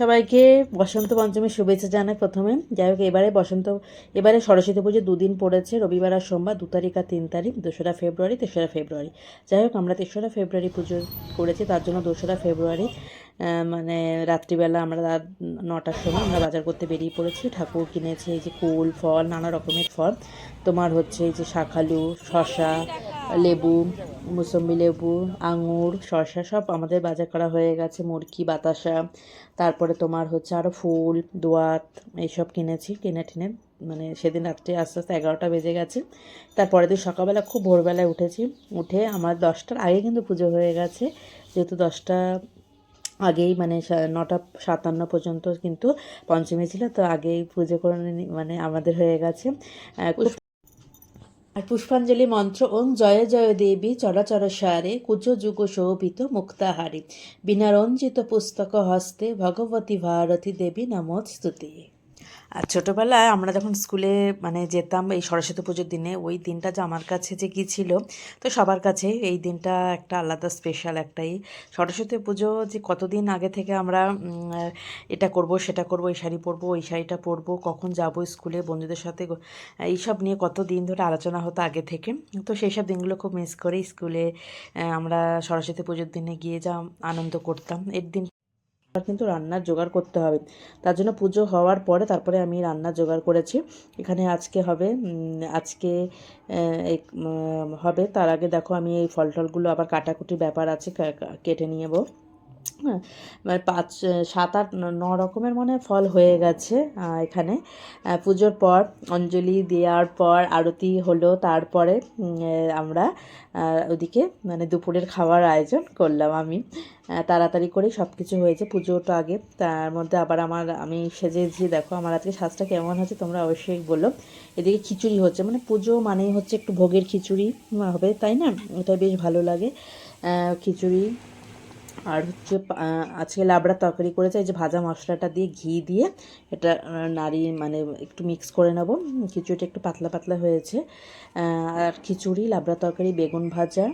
সবাইকে বসন্ত পঞ্চমীর শুভেচ্ছা জানাই প্রথমে। যাই হোক, এবারে বসন্ত, এবারে সরস্বতী পুজো দুদিন পড়েছে, রবিবার আর সোমবার, দু তারিখ আর তিন তারিখ, দোসরা ফেব্রুয়ারি, তেসরা ফেব্রুয়ারি। যাই হোক, আমরা তেসরা ফেব্রুয়ারি পুজো করেছি, তার জন্য দোসরা ফেব্রুয়ারি মানে রাত্রিবেলা আমরা রাত নটার সময় আমরা বাজার করতে বেরিয়ে পড়েছি। ঠাকুর কিনেছি, এই যে কুল, ফল, নানা রকমের ফল। তোমার হচ্ছে এই যে শাখালু শশা লেবু মুসম্বি লেবু, আঙুর শসা সব আমাদের বাজার করা হয়ে গেছে, মুরগি, বাতাসা। তারপরে তোমার হচ্ছে আরও ফুল, দোয়াত এইসব কিনেছি, কিনে টিনে মানে সেদিন রাত্রে আস্তে আস্তে এগারোটা বেজে গেছে। তারপরের দিন সকালবেলা খুব ভোরবেলায় উঠেছি, উঠে আমার দশটার আগে কিন্তু পুজো হয়ে গেছে, যেহেতু দশটা আগেই মানে নটা সাতান্ন পর্যন্ত কিন্তু পঞ্চমী ছিল, তো আগেই পুজো করে মানে আমাদের হয়ে গেছে। আর পুষ্পাঞ্জলি মন্ত্র ওং জয় জয় দেবী চরাচর সারে কুজ যুগ শোভিত মুক্তাহারী বিনা রঞ্জিত পুস্তক হস্তে ভগবতী ভারতী দেবী নমস্তুতি। আর ছোটোবেলায় আমরা যখন স্কুলে মানে যেতাম এই সরস্বতী পুজোর দিনে, ওই দিনটা যে আমার কাছে যে কী ছিল, তো সবার কাছে এই দিনটা একটা আলাদা স্পেশাল একটাই। সরস্বতী পুজো যে কতদিন আগে থেকে আমরা এটা করব, সেটা করব, এই শাড়ি পরবো, ওই শাড়িটা পরবো, কখন যাব স্কুলে, বন্ধুদের সাথে এইসব নিয়ে কত দিন ধরে আলোচনা হতো আগে থেকে। তো সেই সব দিনগুলো খুব মিস করি। স্কুলে আমরা সরস্বতী পুজোর দিনে গিয়ে যা আনন্দ করতাম। এর দিন আর কিন্তু রান্নার জোগাড় করতে হবে। তার জন্য পুজো হওয়ার পরে তারপরে আমি রান্না জোগাড় করেছি। এখানে আজকে হবে আজকে হবে। তার আগে দেখো আমি এই ফল টলগুলো আবার কাটাকুটির ব্যাপার আছে কেটে নিয়ে নেব। হ্যাঁ মানে পাঁচ সাত, আট, ন- রকমের মনে ফল হয়ে গেছে এখানে। পুজোর পর অঞ্জলি দেওয়ার পর আরতি হলো, তারপরে আমরা ওদিকে মানে দুপুরের খাওয়ার আয়োজন করলাম আমি। তাড়াতাড়ি করে সব কিছু হয়েছে পুজোটা আগে। তার মধ্যে আবার আমার, আমি সেজেছি, দেখো আমার আজকে সাজটা কেমন হচ্ছে তোমরা অবশ্যই বলো। এদিকে খিচুড়ি হচ্ছে মানে পুজো মানেই হচ্ছে একটু ভোগের খিচুড়ি হবে, তাই না? এটা বেশ ভালো লাগে। খিচুড়ি আর হচ্ছে আজকে লাবড়া তরকারি করেছে, এই যে ভাজা মশলাটা দিয়ে ঘি দিয়ে এটা নাড়ি মানে একটু মিক্স করে নেব। খিচুড়িটা একটু পাতলা পাতলা হয়েছে। আর খিচুড়ি, লাবড়া তরকারি, বেগুন ভাজা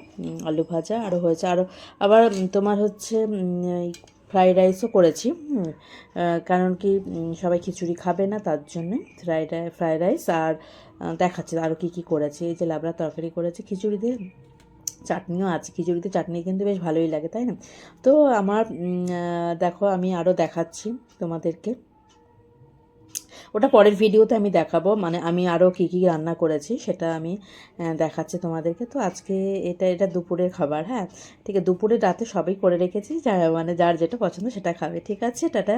আলু ভাজা আরও হয়েছে। আরও আবার তোমার হচ্ছে ফ্রাইড রাইসও করেছি কারণ কি সবাই খিচুড়ি খাবে না, তার জন্যে ফ্রাইড ফ্রাইড রাইস আর দেখাচ্ছে দেখাচ্ছি আরও কী কী করেছি। এই যে লাবড়া তরকারি করেছি, খিচুড়ি দিয়ে চাটনিও আছে, খিচুড়িতে চাটনি কিন্তু বেশ ভালোই লাগে, তাই না? তো আমার দেখো আমি আরও দেখাচ্ছি তোমাদেরকে। ওটা পরের ভিডিওতে আমি দেখাবো মানে আমি আরও কী কী রান্না করেছি সেটা আমি দেখাচ্ছি তোমাদেরকে। তো আজকে এটা এটা দুপুরের খাবার হ্যাঁ? ঠিক আছে দুপুরে রাতে সবই করে রেখেছি, যা মানে যার যেটা পছন্দ সেটা খাবে, ঠিক আছে? টাটা।